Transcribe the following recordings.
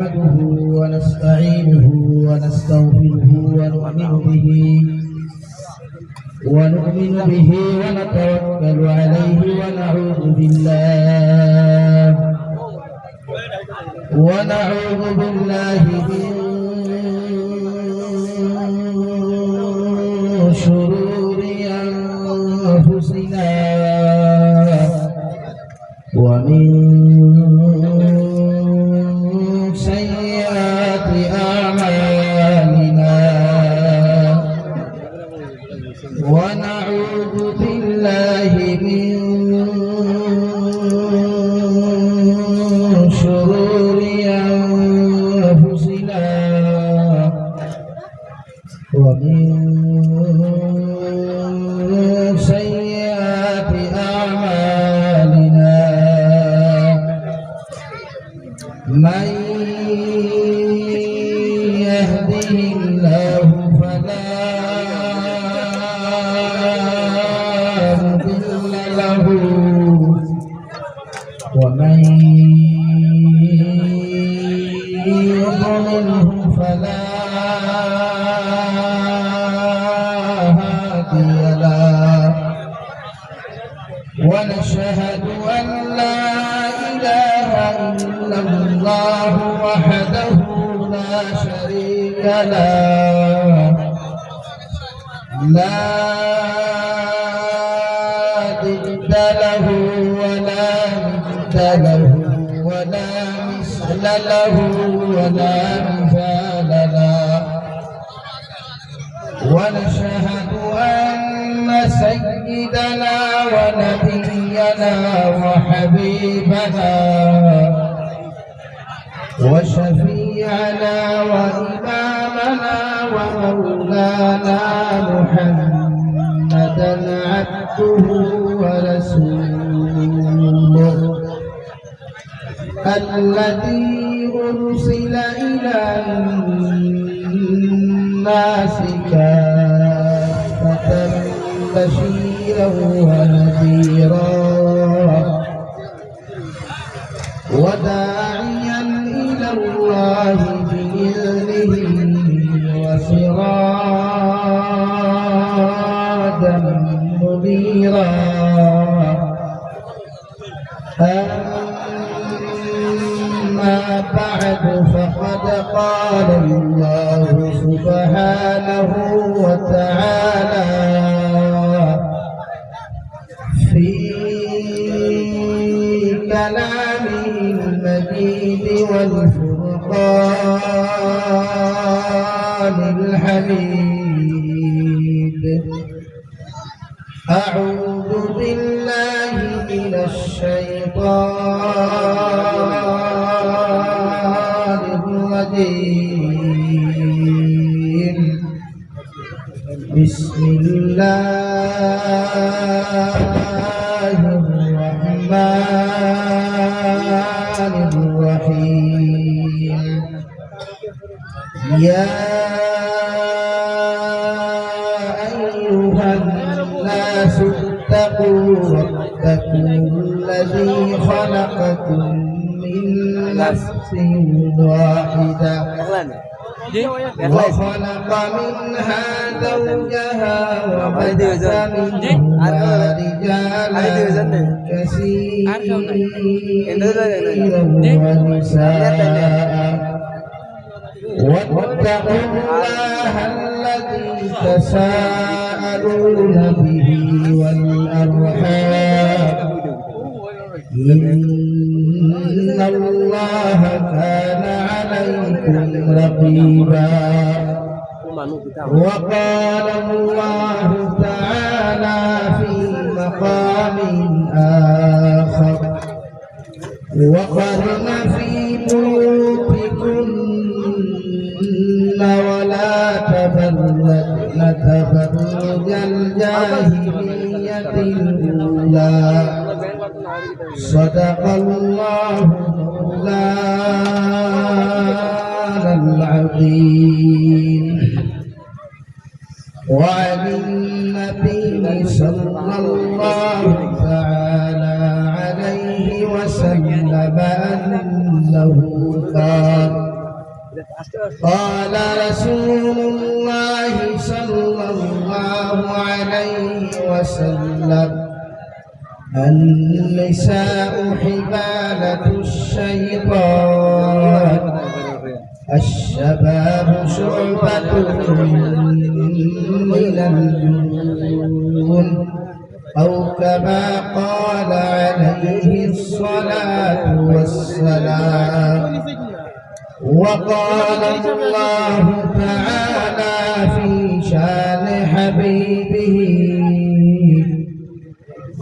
نحمده ونستعينه ونستغفره ونؤمن به ونؤمن به ونتوكل عليه ونعوذ بالله ونعوذ بالله من شرور ونعوذ بالله من شرور أنفسنا ومن سيئات أعمالنا من يضلله فلا هادي له. ونشهد أن لا إله إلا الله وحده لا شريك له. لا ضد له ولا ند له. مثل له ولا مثال له. ونشهد أن سيدنا ونبينا وحبيبنا وشفيعنا وإمامنا ومولانا محمدا عبده ورسوله. الذي أرسل إلى الناس كافة بشيرا ونذيرا وداعيا إلى الله سبحانه وتعالى في كلامه المجيد والفرقان الحميد. أعوذ بالله من الشيطان الرحمن الرحيم. يا أيها الناس اتقوا ربكم الذي خلقكم من نفس واحدة. وخلق منها زوجها وبث منهما رجالا كثيرا ونساء واتقوا الله الذي تساءلون به والأرحام. الله كان عليكم رقيبا وقال الله تعالى صدق الله مولانا العظيم. وعن النبي صلى الله تعالى عليه وسلم أنه قال قال رسول الله صلى الله عليه وسلم النساء حبالة الشيطان. الشباب شعبة من الجنون. أو كما قال عليه الصلاة والسلام. وقال الله تعالى في شان حبيبه.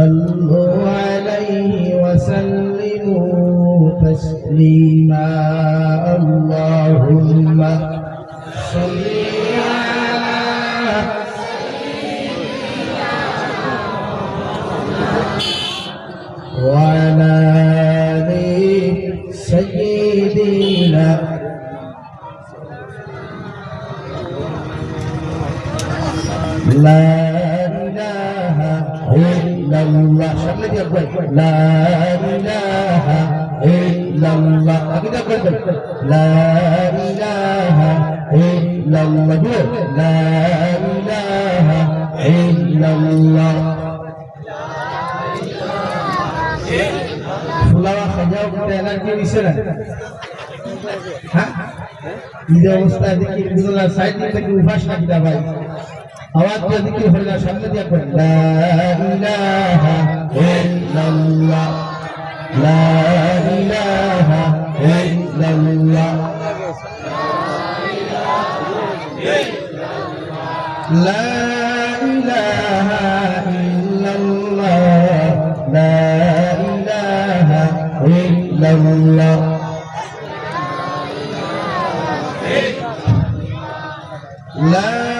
صلوا عليه وسلموا تسليما. اللهم صل على وعلى سيدنا لا ইল্লাল্লাহ। সামনে দিয়ে একবার না। হ্যাঁ? ভাই? আওয়াজ দিয়ে দিকে হয়ে যাওয়ার সামনে দিয়ে পড়েন لا إله إلا الله لا إله إلا الله لا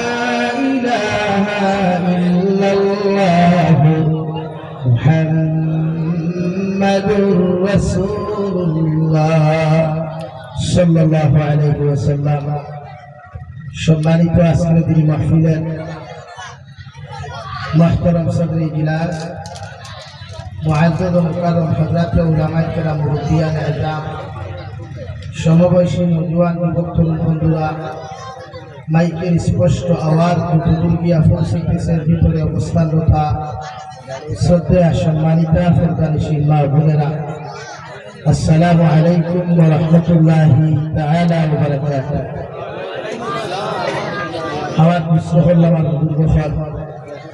إلا الله محمد رسول الله صلى الله عليه وسلم সম্মানিত আসমানদিন মাহফিলের মাহতরম সদরি গিলাস মহাজদ মোকারম হজরত উলামায় কেরাম মুরুদ্দিয়ান এজাম সমবয়সী নজওয়ান বন্ধুরা মাইকের স্পষ্ট আওয়াজ দুর্গিয়া ফোনসিপিসের ভিতরে অবস্থানরত শ্রদ্ধা সম্মানিতা ফেরদানিসী মা বোনেরা, আসসালামু আলাইকুম রাহমাতুল্লাহি আমার বিশ্ব করলাম আমার দুর্গফল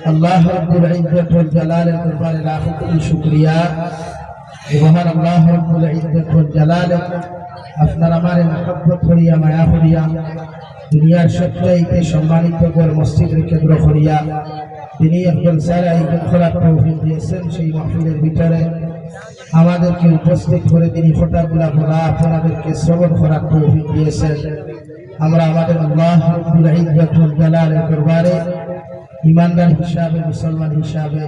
আল্লাহ রব্বুল ইজ্জত ওয়াল জালালের দরবারে লাখ কোটি শুকরিয়া। মহান আল্লাহ রব্বুল ইজ্জত ওয়াল জালালে আপনার আমার মহব্বত করিয়া, মায়া করিয়া, দুনিয়ার সবচাইতে সম্মানিত কর মসজিদের কেন্দ্র করিয়া তিনি একজন সারা একজন খোলা তৌফিক দিয়েছেন সেই মাহফিলের ভিতরে। আমাদেরকে উপস্থিত করে তিনি ফোটাগুলা বলা আপনাদেরকে শ্রবণ করার তৌফিক দিয়েছেন। আমরা আমাদের আল্লাহ রব্বুল ইজ্জত ওয়াল জালালের দরবারে ইমানদার হিসাবে, মুসলমান হিসাবে